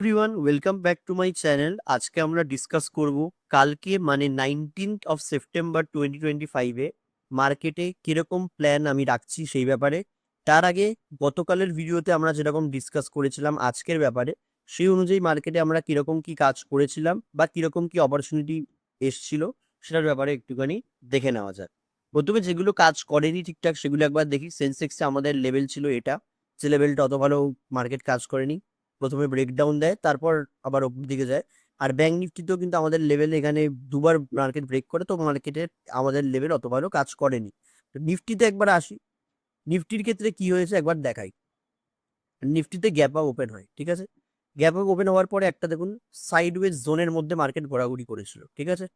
Everyone welcome back to my channel আজকে আমরা discuss করব কালকে মানে nineteenth of September twenty twenty ফাইভে মার্কেটে কীরকম প্ল্যান আমি রাখছি সেই ব্যাপারে। তার আগে গতকালের ভিডিওতে আমরা যেরকম ডিসকাস করেছিলাম আজকের ব্যাপারে, সেই অনুযায়ী মার্কেটে আমরা কীরকম কি কাজ করেছিলাম বা কীরকম কি অপরচুনিটি এসছিল সেটার ব্যাপারে একটুখানি দেখে নেওয়া যাক। প্রথমে যেগুলো কাজ করেনি ঠিকঠাক সেগুলো একবার দেখি। সেন্সেক্সে আমাদের লেভেল ছিল এটা, যে লেভেলটা অত ভালো মার্কেট কাজ করেনি। প্রথমে ব্রেকডাউন দেয়, তারপর আবার ওপর দিকে যায়। আর ব্যাংক নিফটিতেও কিন্তু আমাদের লেভেল এখানে দুবার মার্কেট ব্রেক করে, তো মার্কেটে আমাদের লেভেল অত ভালো কাজ করেনি। তো নিফটিতে একবার আসি। নিফটির ক্ষেত্রে কি হয়েছে একবার দেখাই। নিফটিতে গ্যাপ আপ ওপেন হয়, ঠিক আছে? গ্যাপ আপ ওপেন হওয়ার পরে একটা দেখুন সাইডওয়েজ জোনের মধ্যে মার্কেট ঘোরাঘুরি করেছিল, ঠিক আছে?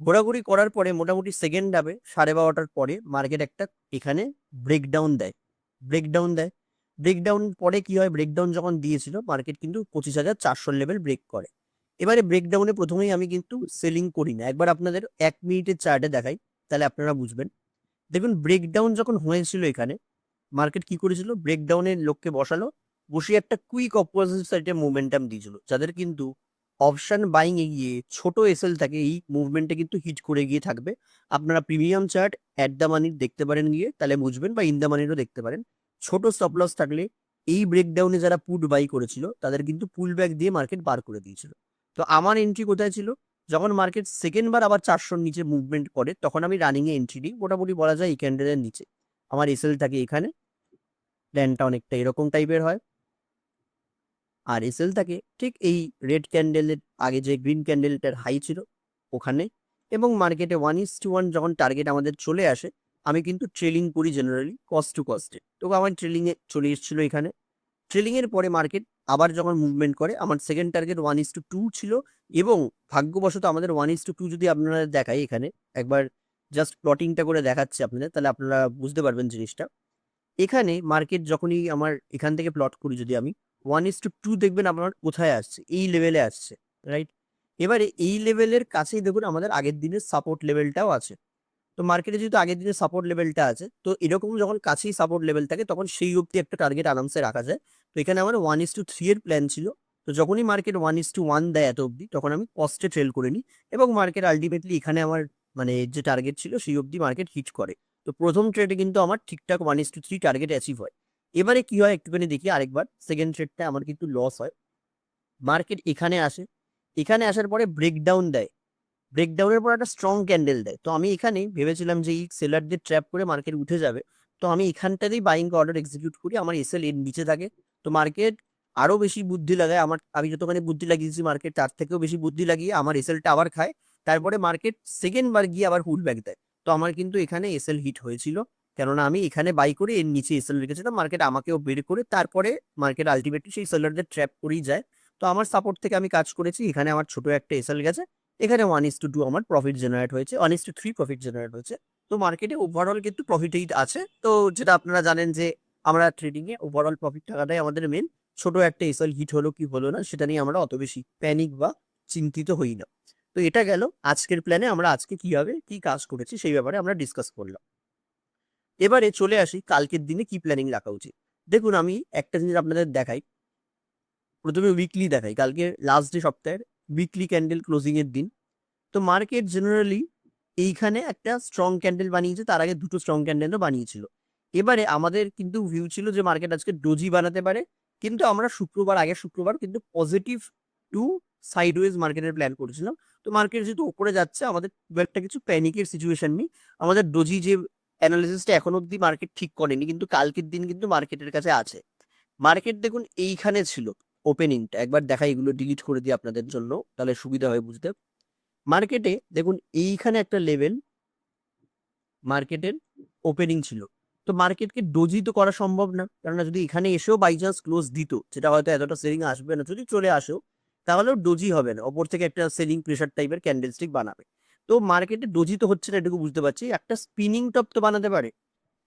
ঘোরাঘুরি করার পরে মোটামুটি সেকেন্ড ডাবে সাড়ে বারোটার পরে মার্কেট একটা এখানে ব্রেকডাউন দেয়। ব্রেকডাউন দেয়। ব্রেকডাউন পরে কি হয়? ব্রেকডাউন যখন দিয়েছিল মার্কেট কিন্তু পঁচিশ হাজার চারশো লেভেল ব্রেক করে। এবারে ব্রেকডাউনে প্রথমেই আমি কিন্তু সেলিং করি না। একবার আপনাদের এক মিনিটের চার্টে দেখাই, তাহলে আপনারা বুঝবেন। দেখুন ব্রেকডাউন যখন হয়েছিল এখানে মার্কেট কি করেছিল? ব্রেকডাউনের লোককে বসালো, বসিয়ে একটা কুইক অপোজিট সাইডে মুভমেন্টাম দিয়েছিল। যাদের কিন্তু অপশন বাইং এ গিয়ে ছোট এসএল থাকে, এই মুভমেন্টে কিন্তু হিট করে গিয়ে থাকবে। আপনারা প্রিমিয়াম চার্ট অ্যাট দ্য মানির দেখতে পারেন গিয়ে, তাহলে বুঝবেন বা ইন দ্য মানিরও দেখতে পারেন। ছোট স্টপ লস থাকলে এই ব্রেকডাউনে যারা পুট বাই করেছিল, তাদের কিন্তু পুল ব্যাক দিয়ে মার্কেট বার করে দিয়েছিল। তো আমার এন্ট্রি কোথায় ছিল? যখন মার্কেট সেকেন্ড বার আবার চারশোর নিচে মুভমেন্ট করে, তখন আমি রানিং এ এন্ট্রি দিই মোটামুটি বলা যায় এই ক্যান্ডেলের নিচে। আমার এসএল থাকে এখানে। প্ল্যানটা অনেকটা এরকম টাইপের হয়। আর এসএল থাকে ঠিক এই রেড ক্যান্ডেলের আগে যে গ্রিন ক্যান্ডেলটার হাই ছিল ওখানে। এবং মার্কেটে ওয়ান ইস টু ওয়ান যখন টার্গেট আমাদের চলে আসে আমি কিন্তু ট্রেলিং করি জেনারেলি কস্ট টু কস্টে তো আমার ট্রেলিংয়ে চলে এসেছিল এখানে। ট্রেলিংয়ের পরে মার্কেট আবার যখন মুভমেন্ট করে, আমার second target one is to two ছিল এবং ভাগ্যবশত আমাদের ওয়ান ইস টু টু যদি আপনারা দেখাই এখানে, একবার জাস্ট প্লটিংটা করে দেখাচ্ছি আপনাদের, তাহলে আপনারা বুঝতে পারবেন জিনিসটা। এখানে মার্কেট যখনই আমার এখান থেকে প্লট করি যদি আমি ওয়ান ইস টু টু দেখবেন আপনার কোথায় আসছে, এই লেভেলে আসছে রাইট এবারে এই লেভেলের কাছেই দেখুন আমাদের আগের দিনের সাপোর্ট লেভেলটাও আছে। তো মার্কেটে যেহেতু আগের দিনের সাপোর্ট লেভেলটা আছে, তো এরকম যখন কাছেই সাপোর্ট লেভেল থাকে, তখন সেই অবধি একটা টার্গেট আরামসে রাখা যায়। তো এখানে আমার ওয়ান ইস টু থ্রি এর প্ল্যান ছিল। তো যখনই market one is to one দেয় এত অবধি, তখন আমি কস্টে ট্রেল করে নিই এবং মার্কেট আলটিমেটলি এখানে আমার মানে যে টার্গেট ছিল, সেই অবধি মার্কেট হিট করে। তো প্রথম ট্রেডে কিন্তু আমার ঠিকঠাক one is to three target achieve হয়। এবারে কি হয় একটুখানি দেখি আরেকবার সেকেন্ড ট্রেডটা আমার কিন্তু লস হয়। মার্কেট এখানে আসে। এখানে আসার পরে ব্রেকডাউন দেয়। ব্রেকডাউনের পর একটা স্ট্রং ক্যান্ডেল দেয়। তো আমি এখানে ভেবেছিলাম যে এই সেলারদের ট্র্যাপ করে মার্কেট উঠে যাবে। তো আমি এখানটাতেই বাইং অর্ডার এক্সিকিউট করি, আমার এসএল এর নিচে থাকে। তো মার্কেট আরও বেশি বুদ্ধি লাগায়, আমার, আমি যতখানি বুদ্ধি লাগিয়েছি মার্কেট তার থেকেও বেশি বুদ্ধি লাগিয়ে আমার এসএলটা আবার খায়। তারপরে মার্কেট সেকেন্ড বার গিয়ে আবার হুল ব্যাক দেয়। তো আমার কিন্তু এখানে এসএল হিট হয়েছিল। কেননা আমি এখানে বাই করে এর নিচে এসএল রেখেছিলাম মার্কেট আমাকেও বের করে তারপরে মার্কেট আলটিমেটলি সেই সেলারদের ট্র্যাপ করেই যায়। তো আমার সাপোর্ট থেকে আমি কাজ করেছি, এখানে আমার ছোট একটা এসএল গেছে। এখানে ওয়ান ইস টু টু আমার প্রফিট জেনারেট হয়েছে one is to three profit generate হয়েছে। তো মার্কেটে ওভারঅল কিন্তু প্রফিটেই আছে। তো যেটা আপনারা জানেন যে আমরা ট্রেডিংয়ে ওভারঅল প্রফিট টাকাটাই আমাদের মেন ছোট একটা এসএল হিট হলো কি হলো না, সেটা নিয়ে আমরা অত বেশি প্যানিক বা চিন্তিত হই না। তো এটা গেল, আজকের প্ল্যানে আমরা আজকে কীভাবে কি কাজ করেছি সেই ব্যাপারে আমরা ডিসকাস করলাম। এবারে চলে আসি, কালকের দিনে কি প্ল্যানিং রাখা উচিত? দেখুন, আমি একটা জিনিস আপনাদের দেখাই। প্রথমে উইকলি দেখাই, কালকে লাস্ট ডে সপ্তাহের উইকলি ক্যান্ডেল ক্লোজিং এর দিন। তো মার্কেট জেনারেলি এইখানে একটা স্ট্রং ক্যান্ডেল বানিয়েছে, তার আগে দুটো স্ট্রং ক্যান্ডেলও বানিয়েছিল। এবারে আমাদের কিন্তু ভিউ ছিল যে মার্কেট আজকে ডোজি বানাতে পারে, কিন্তু আমরা শুক্রবার আগে শুক্রবার কিন্তু পজিটিভ টু সাইডওয়েজ মার্কেটের প্ল্যান করেছিলাম। তো মার্কেট যেহেতু ওপরে যাচ্ছে, আমাদের খুব একটা কিছু প্যানিকের সিচুয়েশন নেই। আমাদের ডোজি যে অ্যানালিসিসটা এখন অব্দি মার্কেট ঠিক করেনি, কিন্তু কালকের দিন কিন্তু মার্কেটের কাছে আছে। মার্কেট দেখুন এইখানে ছিল। ওপেনিংটা একবার দেখা এগুলো ডিলিট করে দিই আপনাদের জন্য, তাহলে সুবিধা হয় বুঝতে। মার্কেটে দেখুন, এইখানে একটা লেভেল মার্কেটের ওপেনিং ছিল। তো মার্কেটকে ডোজি তো করা সম্ভব না, কেননা যদি এখানে এসেও বাই চান্স ক্লোজ দিত যেটা হয়তো এতটা সেলিং আসবে না। যদি চলে আসো, তাহলেও ডোজি হবে না, ওপর থেকে একটা সেলিং প্রেশার টাইপের ক্যান্ডেলস্টিক বানাবে। তো মার্কেটে ডোজি তো হচ্ছে না, এটুকু বুঝতে পারছি। একটা স্পিনিং টপ তো বানাতে পারে।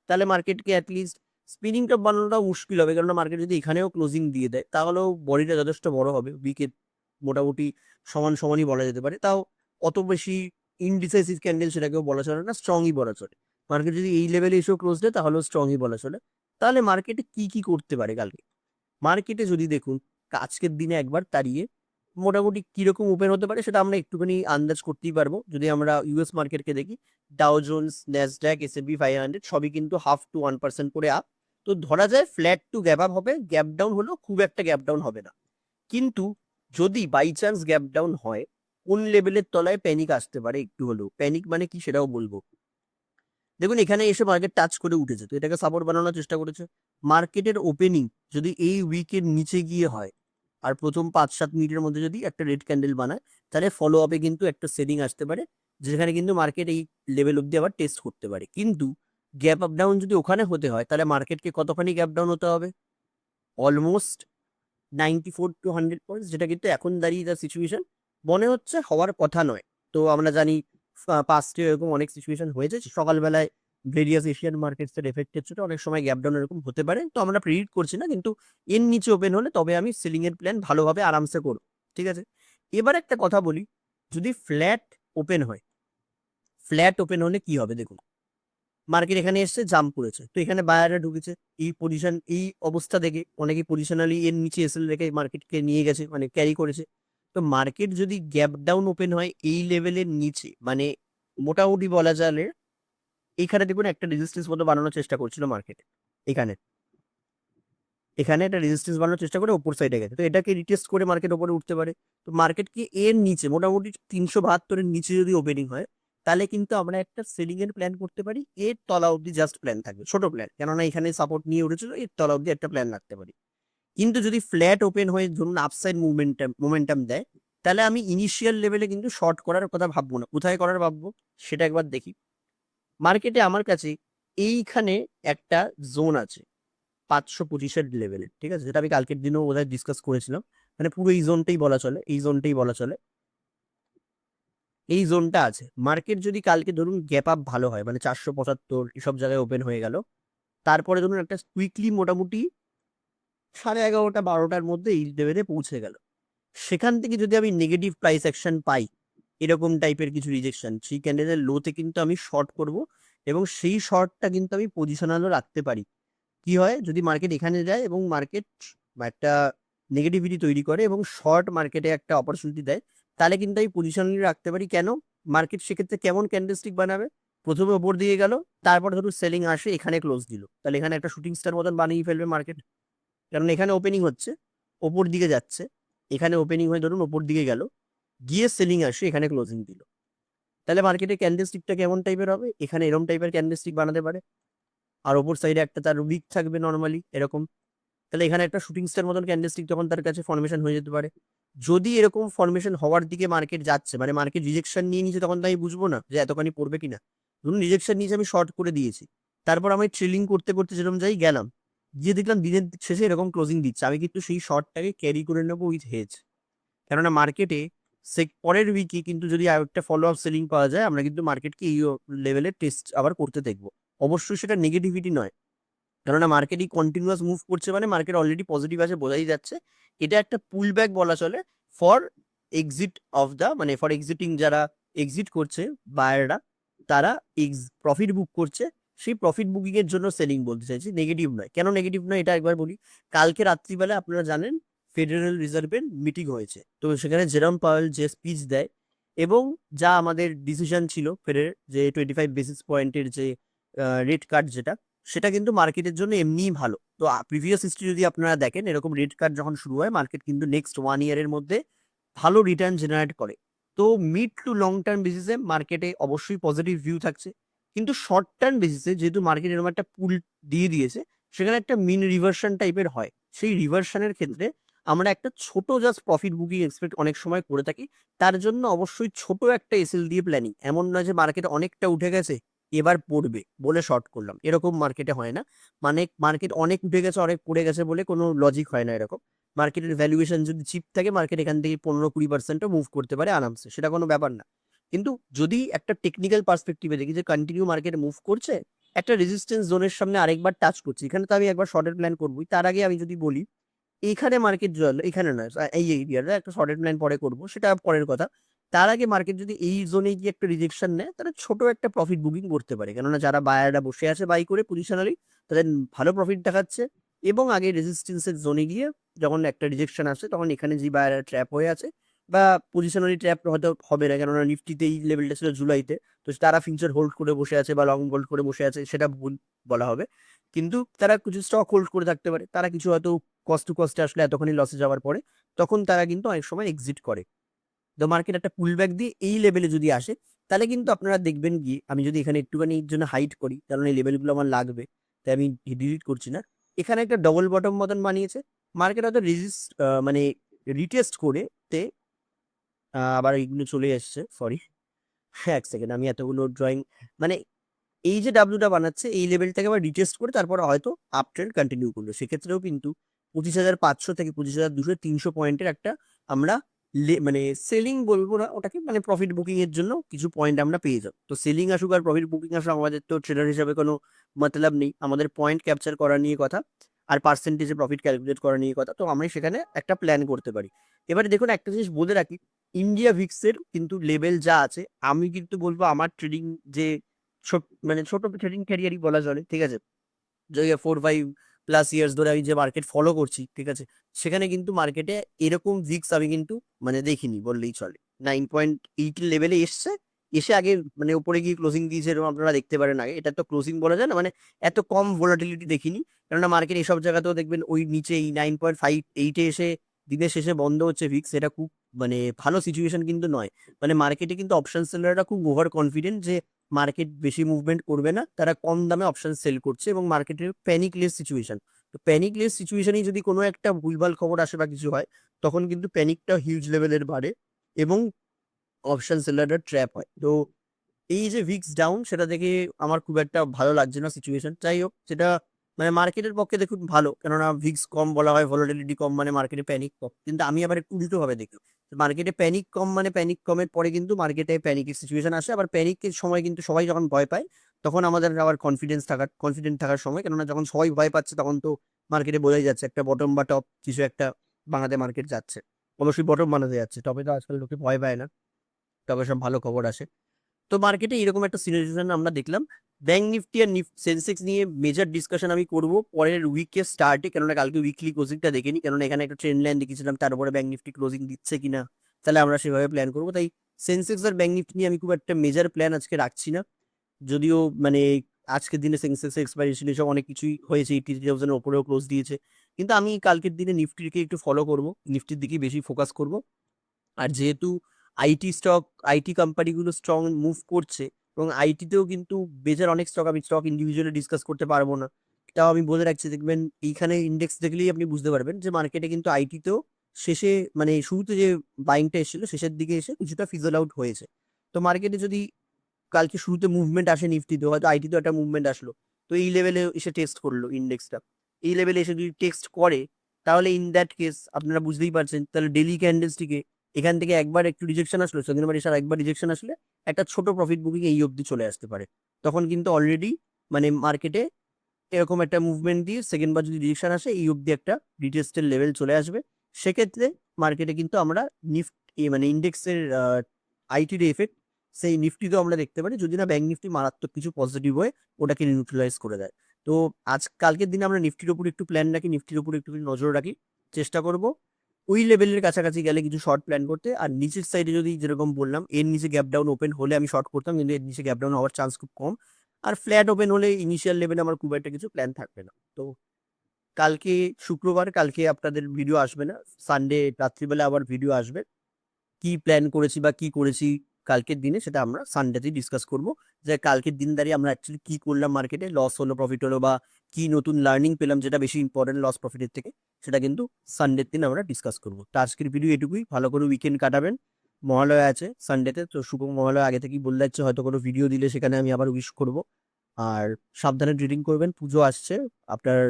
তাহলে মার্কেটকে অ্যাটলিস্ট স্পিনিং টপ বানানোটাও মুশকিল হবে। কেননা মার্কেট যদি এখানেও ক্লোজিং দিয়ে দেয়, তাহলেও বডিটা যথেষ্ট বড় হবে। উইকেট মোটামুটি সমান সমানই বলা যেতে পারে। তাও অত বেশি ইনডিসাইসিভ ক্যান্ডেল সেটাকেও বলা চলে না স্ট্রংই বলা চলে। মার্কেট যদি এই লেভেলে এসেও ক্লোজ দেয়, তাহলেও স্ট্রংই বলা চলে। তাহলে মার্কেটে কি কি করতে পারে কালকে? মার্কেটে যদি দেখুন, আজকের দিনে একবার তাড়িয়ে মোটামুটি কীরকম ওপেন হতে পারে সেটা আমরা একটুখানি আন্দাজ করতেই পারব। যদি আমরা ইউএস মার্কেটকে দেখি Dow Jones Nasdaq S P five hundred সবই কিন্তু হাফ টু ওয়ান পার্সেন্ট করে আপ তো ধরা যায় ফ্ল্যাট টু গ্যাপ আপ হবে গ্যাপ ডাউন হলেও খুব একটা গ্যাপ ডাউন হবে না। কিন্তু যদি বাই চান্স গ্যাপ ডাউন হয়, কোন লেভেলের তলায় প্যানিক আসতে পারে একটু হলেও? প্যানিক মানে কি সেটাও বলব। দেখুন, এখানে এসে মার্কেট টাচ করে উঠেছে, তো এটাকে সাপোর্ট বানানোর চেষ্টা করেছে। মার্কেটের ওপেনিং যদি এই উইকের নিচে গিয়ে হয়, আর প্রথম পাঁচ সাত মিনিটের মধ্যে যদি একটা রেড ক্যান্ডেল বানায়, তাহলে ফলো আপে কিন্তু একটা সেলিং আসতে পারে, যেখানে কিন্তু মার্কেট এই লেভেল অব্দি আবার টেস্ট করতে পারে। কিন্তু গ্যাপ আপ ডাউন যদি ওখানে হতে হয়, তাহলে মার্কেটকে কতখানি গ্যাপ ডাউন হতে হবে? Almost ninety four to hundred points যেটা কিন্তু এখন দাঁড়িয়ে তার সিচুয়েশন মনে হচ্ছে হওয়ার কথা নয়। তো আমরা জানি পাস্টে এরকম অনেক সিচুয়েশন হয়েছে সকালবেলায় ভেরিয়াস এশিয়ান মার্কেটসের এফেক্টের ছিল অনেক সময় গ্যাপ ডাউন এরকম হতে পারে। তো আমরা প্রিডিক্ট করছি না, কিন্তু এর নিচে ওপেন হলে তবে আমি সেলিং এর প্ল্যান ভালোভাবে আরামসে করব, ঠিক আছে? এবার একটা কথা বলি, যদি ফ্ল্যাট ওপেন হয় ফ্ল্যাট ওপেন হলে কি হবে দেখুন? মার্কেট এখানে এসছে, জাম্প করেছে। তো এখানে বায়াররা ঢুকেছে। এই পজিশন এই অবস্থা দেখে অনেকে পজিশনালি এর নিচে এসে রেখে মার্কেটকে নিয়ে গেছে মানে ক্যারি করেছে। তো মার্কেট যদি গ্যাপ ডাউন ওপেন হয়, এই লেভেলের নিচে মানে মোটামুটি বলা যাবে এখানে দেখুন একটা রেজিস্ট্যান্স মতো বানানোর চেষ্টা করছিল মার্কেট, এখানে। এখানে একটা রেজিস্ট্যান্স বানানোর চেষ্টা করে ওপর সাইডে গেছে। তো এটাকে রিটেস্ট করে মার্কেট ওপরে উঠতে পারে। তো মার্কেট কি এর নিচে, মোটামুটি তিনশো বাহাত্তরের নিচে যদি ওপেনিং হয় তাহলে কিন্তু আমরা একটা সেলিং এর প্ল্যান করতে পারি, এর তলা অবধি জাস্ট প্ল্যান থাকবে, ছোট প্ল্যান কেননা এখানে সাপোর্ট নিয়ে উঠেছিল, এর তলা অবধি একটা প্ল্যান রাখতে পারি। কিন্তু যদি ফ্ল্যাট ওপেন হয়ে ধরুন আপসাইড মুভমেন্টাম মোমেন্টাম দেয়, তাহলে আমি ইনিশিয়াল লেভেলে কিন্তু শর্ট করার কথা ভাববো না। কোথায় করার ভাববো? সেটা একবার দেখি। মার্কেটে আমার কাছে এইখানে একটা জোন আছে, পাঁচশো পঁচিশের লেভেলে ঠিক আছে? যেটা আমি কালকের দিনও বোধহয় ডিসকাস করেছিলাম। মানে পুরো এই জোনটাই বলা চলে, এই জোনটাই বলা চলে। এই জোনটা আছে। মার্কেট যদি কালকে ধরুন গ্যাপ আপ ভালো হয় মানে চারশো পঁচাত্তর এসব জায়গায় ওপেন হয়ে গেল, তারপরে ধরুন একটা কুইকলি মোটামুটি সাড়ে এগারোটা, বারোটার মধ্যে এই লেভেলে পৌঁছে গেল। সেখান থেকে যদি আমি নেগেটিভ প্রাইস অ্যাকশন পাই, এরকম টাইপের কিছু রিজেকশন সেই ক্যান্ডেলের লোতে কিন্তু আমি শর্ট করব এবং সেই শর্টটা কিন্তু আমি পজিশনালও রাখতে পারি। কি হয়? যদি মার্কেট এখানে যায় এবং মার্কেট একটা নেগেটিভিটি তৈরি করে এবং শর্ট মার্কেটে একটা অপরচুনিটি দেয় তাহলে কিন্তু আমি পজিশনালি রাখতে পারি। কেন? মার্কেট সেক্ষেত্রে কেমন ক্যান্ডেলস্টিক বানাবে? প্রথমে ওপর দিয়ে গেল, তারপর ধরুন সেলিং আসে, এখানে ক্লোজ দিল। তাহলে এখানে একটা শুটিং স্টার মতন বানিয়ে ফেলবে মার্কেট কারণ এখানে ওপেনিং হচ্ছে, ওপর দিকে যাচ্ছে। এখানে ওপেনিং হয়ে ধরুন ওপর দিকে গেল, গিয়ে সেলিং আসে, এখানে ক্লোজিং দিল। তাহলে মার্কেটে ক্যান্ডেলস্টিকটা কেমন টাইপের হবে? এখানে এরকম টাইপের ক্যান্ডেলস্টিক বানাতে পারে। আর ওপর সাইডে একটা তার উইক থাকবে নর্মালি এরকম। তাহলে এখানে একটা শুটিং স্টার মতন ক্যান্ডেলস্টিক তখন তার কাছে ফর্মেশন হয়ে যেতে পারে। যদি এরকম ফর্মেশন হওয়ার দিকে মার্কেট যাচ্ছে মানে মার্কেট রিজেকশন নিয়ে নিচ্ছে তখন তো আমি বুঝব না যে এতখানি পড়বে কিনা। ধরুন রিজেকশন নিয়েছে, আমি শর্ট করে দিয়েছি। তারপর আমি ট্রেলিং করতে করতে যেরকম যাই গেলাম, গিয়ে দেখলাম দিনের শেষে এরকম ক্লোজিং দিচ্ছে। আমি কিন্তু সেই শর্টটাকে ক্যারি করে নেব উইথ হেজ কেননা মার্কেটে সে পরের উইকে কিন্তু যদি আরেকটা ফলো আপ সেলিং পাওয়া যায়, আমরা কিন্তু মার্কেটকে এই লেভেলের টেস্ট আবার করতে দেখব। অবশ্যই সেটা নেগেটিভিটি নয়। কেননা মার্কেটই কন্টিনিউয়াস মুভ করছে মানে মার্কেট অলরেডি পজিটিভ আছে বোঝাই যাচ্ছে। এটা একটা পুল ব্যাক বলা চলে ফর এক্সিট অফ দ্য মানে ফর এক্সিটিং যারা এক্সিট করছে বায়াররা তারা এক্স প্রফিট বুক করছে। সেই প্রফিট বুকিং এর জন্য সেলিং বলতে চাইছি নেগেটিভ নয়। কেন নেগেটিভ নয়? এটা একবার বলি। কালকে রাত্রিবেলা আপনারা জানেন ফেডারেল রিজার্ভের মিটিং হয়েছে। তো সেখানে জেরম পাওয়েল যে স্পিচ দেয় এবং যা আমাদের ডিসিশন ছিল ফেডের যে টোয়েন্টি ফাইভ বেসিস পয়েন্টের যে রেট কার্ড যেটা সেটা কিন্তু মার্কেটের জন্য এমনিই ভালো। তো প্রিভিয়াস হিস্ট্রি যদি আপনারা দেখেন, এরকম রেড কার্ড যখন শুরু হয় মার্কেট কিন্তু নেক্সট ওয়ান ইয়ারের মধ্যে ভালো রিটার্ন জেনারেট করে। তো মিড টু লং টার্ম বেসিসে মার্কেটে অবশ্যই পজিটিভ ভিউ থাকছে। কিন্তু শর্ট টার্ম বেসিসে যেহেতু মার্কেট এরকম একটা পুল দিয়ে দিয়েছে, সেখানে একটা মিন রিভার্সন টাইপের হয়। সেই রিভার্সনের ক্ষেত্রে আমরা একটা ছোট জাস্ট প্রফিট বুকিং এক্সপেক্ট অনেক সময় করে থাকি। তার জন্য অবশ্যই ছোট একটা এসএল দিয়ে প্ল্যানিং এমন নয় যে মার্কেট অনেকটা উঠে গেছে এবার পড়বে বলে শর্ট করলাম। এরকম মার্কেটে হয় না। মানে মার্কেট অনেক উঠে গেছে, অনেক পড়ে গেছে বলে কোনো লজিক হয় না এরকম। মার্কেটের ভ্যালুয়েশন যদি চিপ থাকে মার্কেট এখান থেকে পনেরো কুড়ি পার্সেন্টও মুভ করতে পারে আরামসে। সেটা কোনো ব্যাপার না। কিন্তু যদি একটা টেকনিক্যাল পার্সপেক্টিভে দেখি যে কন্টিনিউ মার্কেট মুভ করছে, একটা রেজিস্ট্যান্স জোনের সামনে আরেকবার টাচ করছে। এখানে তো আমি একবার শর্টের প্ল্যান করবোই। তার আগে আমি যদি বলি, এখানে মার্কেট জল, এখানে নয় এই এরিয়াটা একটা শর্টের প্ল্যান পরে করব, সেটা পরের কথা। তার আগে মার্কেট যদি এই জোনে গিয়ে একটা রিজেকশন নেয়, তাহলে ছোট একটা প্রফিট বুকিং করতে পারে। কেননা যারা বায়াররা বসে আছে বাই করে পজিশনালি তাদের ভালো প্রফিট দেখাচ্ছে। এবং আগে রেজিস্ট্যান্সের জোনে গিয়ে যখন একটা রিজেকশন আসে, তখন এখানে যে বায়ার ট্র্যাপ হয়ে আছে, বা পজিশনালি ট্র্যাপ হয়তো হবে না, কেননা নিফটিতে এই লেভেলটা ছিল জুলাইতে, তো তারা ফিউচার হোল্ড করে বসে আছে বা লং হোল্ড করে বসে আছে, সেটা ভুল বলা হবে। কিন্তু তারা কিছু স্টক হোল্ড করে থাকতে পারে। তারা কিছু হয়তো কস্ট টু কস্টে আসলে এতখানি লসে যাওয়ার পরে, তখন তারা কিন্তু অনেক সময় এক্সিট করে। তো মার্কেট একটা পুল ব্যাক দিয়ে এই লেভেলে যদি আসে, তাহলে কিন্তু আপনারা দেখবেন গিয়ে আমি যদি এখানে একটুখানি জন্য হাইট করি, কারণ এই লেভেলগুলো আমার লাগবে, তাই আমি ডিলিট করছি না। এখানে একটা ডবল বটম মতন বানিয়েছে মার্কেট হয়তো রেজিস্ট মানে রিটেস্ট করে তে আবার এইগুলো চলে এসছে সরি হ্যাঁ এক সেকেন্ড আমি এতগুলো ড্রয়িং মানে এই যে ডাব্লুটা বানাচ্ছে, এই লেভেলটাকে আবার রিটেস্ট করে তারপর হয়তো আপ ট্রেন্ড কন্টিনিউ করল। সেক্ষেত্রেও কিন্তু পঁচিশ হাজার পাঁচশো থেকে পঁচিশ হাজার দুশো তিনশো পয়েন্টের একটা আমরা লে- মানে সেলিং বলব না, ওটাকে মানে প্রফিট বুকিং এর জন্য কিছু পয়েন্ট আমরা পেয়ে যাব। তো সেলিং আসুক আর প্রফিট বুকিং আসুক, আমাদের তো ট্রেডার হিসাবে কোনো মতলব নেই। আমাদের পয়েন্ট ক্যাপচার করা নিয়ে কথা আর পার্সেন্টেজে প্রফিট ক্যালকুলেট করা নিয়ে কথা। তো আমরা সেখানে একটা প্ল্যান করতে পারি। এবারে দেখুন একটা জিনিস বলে রাখি ইন্ডিয়া ভিক্সের কিন্তু লেভেল যা আছে, আমি কিন্তু বলব আমার ট্রেডিং যে ছোট মানে ছোট ট্রেডিং ক্যারিয়ারই বলা চলে, ঠিক আছে? যে ফোর ফাইভ প্লাস ইয়ার্স ধরে আমি যে মার্কেট ফলো করছি, ঠিক আছে? সেখানে কিন্তু মার্কেটে এরকম ভিক্স আমি কিন্তু মানে দেখিনি বললেই চলে। নাইন পয়েন্ট এইট লেভেলে এসছে, এসে আগে মানে উপরে গিয়ে ক্লোজিং দিয়েছে এরকম আপনারা দেখতে পারেন আগে। এটা তো ক্লোজিং বলা যায় না মানে এত কম ভোলাটিলিটি দেখিনি। কেননা মার্কেট এসব জায়গাতেও দেখবেন ওই নিচে এই নাইন পয়েন্ট ফাইভ এইটে এসে দিনের শেষে বন্ধ হচ্ছে ভিক্স এটা খুব মানে ভালো সিচুয়েশন কিন্তু নয়। মানে মার্কেটে কিন্তু অপশন সেলাররা খুব ওভার কনফিডেন্ট যে মার্কেট বেশি মুভমেন্ট করবে না, তারা কম দামে অপশন সেল করছে এবং মার্কেটের প্যানিকলেস সিচুয়েশন তো প্যানিকলেস সিচুয়েশনে যদি কোনো একটা ভুলভাল খবর আসে বা কিছু হয়, তখন কিন্তু প্যানিকটা হিউজ লেভেলের বাড়ে এবং অপশন সেলাররা ট্র্যাপ হয়। তো এই যে ভিক্স ডাউন সেটা দেখে আমার খুব একটা ভালো লাগছে না সিচুয়েশন যাই হোক, সেটা মানে মার্কেটের পক্ষে দেখুন ভালো, কেননা ভিক্স কম বলা হয় ভলাটিলিটি কম মানে মার্কেটে প্যানিক কম। কিন্তু আমি আবার একটু উল্টো ভাবে দেখি। মার্কেটে প্যানিক কম মানে প্যানিক কমের পরে কিন্তু মার্কেটে প্যানিকের সিচুয়েশন আসে, আবার প্যানিকের সময় কিন্তু সবাই যখন ভয় পায় তখন আমাদের আবার কনফিডেন্স থাকার কনফিডেন্ট থাকার সময়। কেননা যখন সবাই ভয় পাচ্ছে, তখন তো মার্কেটে বোঝাই যাচ্ছে, একটা বটম বা টপ কিছু একটা বানাতে মার্কেট যাচ্ছে। অবশ্যই বটম বানাতে যাচ্ছে, তবে তো আজকাল লোকে ভয় পায় না। তবে সব ভালো খবর আসে। তো মার্কেটে এরকম একটা সিচুয়েশন আমরা দেখলাম। ব্যাংক নিফটি আর নিফ সেন্সেক্স নিয়ে মেজর ডিসকাশন আমি করব পরের উইকের স্টার্টে কেননা কালকে উইকলি ক্লোজিংটা দেখিনি কেননা এখানে একটা ট্রেন লাইন দেখেছিলাম, তার উপরে ব্যাংক নিফটি ক্লোজিং দিচ্ছে কিনা, তাহলে আমরা সেভাবে প্ল্যান করব। তাই সেন্সেক্স আর ব্যাংক নিফটি নিয়ে আমি খুব একটা মেজর প্ল্যান আজকে রাখছি না। যদিও মানে আজকের দিনে সেন্সেক্স এক্সপাইরেশন এসব অনেক কিছুই হয়েছে এইটি থাউজেন্ডের ওপরেও ক্লোজ দিয়েছে। কিন্তু আমি কালকের দিনে নিফটিকে একটু ফলো করব, নিফটির দিকে বেশি ফোকাস করব। আর যেহেতু আইটি স্টক আইটি কোম্পানিগুলো স্ট্রং মুভ করছে, এবং আইটিতেও কিন্তু বেজার অনেক স্টক আমি স্টক ইন্ডিভিজুয়ালি ডিসকাস করতে পারব না। তাও আমি বলে রাখছি, দেখবেন এইখানে ইন্ডেক্স দেখলেই আপনি বুঝতে পারবেন যে মার্কেটে কিন্তু আইটিতেও শেষে মানে শুরুতে যে বাইংটা এসেছিল, শেষের দিকে এসে কিছুটা ফিজল আউট হয়েছে। তো মার্কেটে যদি কালকে শুরুতে মুভমেন্ট আসে নিফটিতে হয়তো আইটিতেও একটা মুভমেন্ট আসলো। তো এই লেভেলে এসে টেস্ট করল ইন্ডেক্সটা এই লেভেলে এসে যদি টেক্সট করে, তাহলে ইন দ্যাট কেস আপনারা বুঝতেই পারছেন, তাহলে ডেলি ক্যান্ডেলসটিকে এখান থেকে একবার একটু রিজেকশন আসলো সেদিন আবার এসার একবার রিজেকশন আসলে একটা ছোট প্রফিট বুকিং এই অবধি চলে আসতে পারে। তখন কিন্তু অলরেডি মানে মার্কেটে এরকম একটা মুভমেন্ট দিয়ে সেকেন্ড বার যদি রিজেকশন আসে, এই অবধি একটা রিটেস্টের লেভেল চলে আসবে। সেক্ষেত্রে মার্কেটে কিন্তু আমরা নিফটি মানে ইন্ডেক্সের আইটির এফেক্ট সেই নিফটিতেও আমরা দেখতে পারি। যদি না ব্যাংক নিফটি মারাত্মক কিছু পজিটিভ হয়ে, ওটাকে নিউট্রালাইজ করে দেয়। তো আজ কালকের দিনে আমরা নিফটির উপর একটু প্ল্যান রাখি, নিফটির উপর একটু নজর রাখি, চেষ্টা করব। ওই লেভেলের কাছাকাছি গেলে কিছু শর্ট প্ল্যান করতে। আর নিচের সাইডে যদি যেরকম বললাম, এর নিচে গ্যাপ ডাউন ওপেন হলে আমি শর্ট করতাম, কিন্তু এর নিচে গ্যাপ ডাউন হওয়ার চান্স খুব কম। আর ফ্ল্যাট ওপেন হলে ইনিশিয়াল লেভেলে আমার খুব একটা কিছু প্ল্যান থাকবে না। তো কালকে শুক্রবার, কালকে আপনাদের ভিডিও আসবে না। সানডে রাত্রিবেলা আবার ভিডিও আসবে। কি প্ল্যান করেছি বা কি করেছি কালকের দিনে সেটা আমরা সানডেতেই ডিসকাস করব। যে কালকের দিন দাঁড়িয়ে আমরা অ্যাকচুয়ালি কী করলাম মার্কেটে লস হলো প্রফিট হলো বা কি নতুন লার্নিং পেলাম যেটা বেশি ইম্পর্টেন্ট লস প্রফিটের থেকে? সেটা কিন্তু সানডের দিন আমরা ডিসকাস করব। তো আজকের ভিডিও এটুকুই। ভালো করে উইকেন্ড কাটাবেন। মহালয়া আছে সানডেতে তো শুভ মহালয়া। আগে থেকেই বলে যাচ্ছে, হয়তো কোনো ভিডিও দিলে সেখানে আমি আবার উইশ করব। আর সাবধানে ট্রেডিং করবেন। পুজো আসছে। আপনার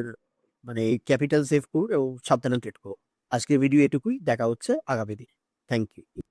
মানে ক্যাপিটাল সেভ করুন এবং সাবধানে ট্রেড করুন। আজকের ভিডিও এটুকুই। দেখা হচ্ছে আগামী দিন। Thank you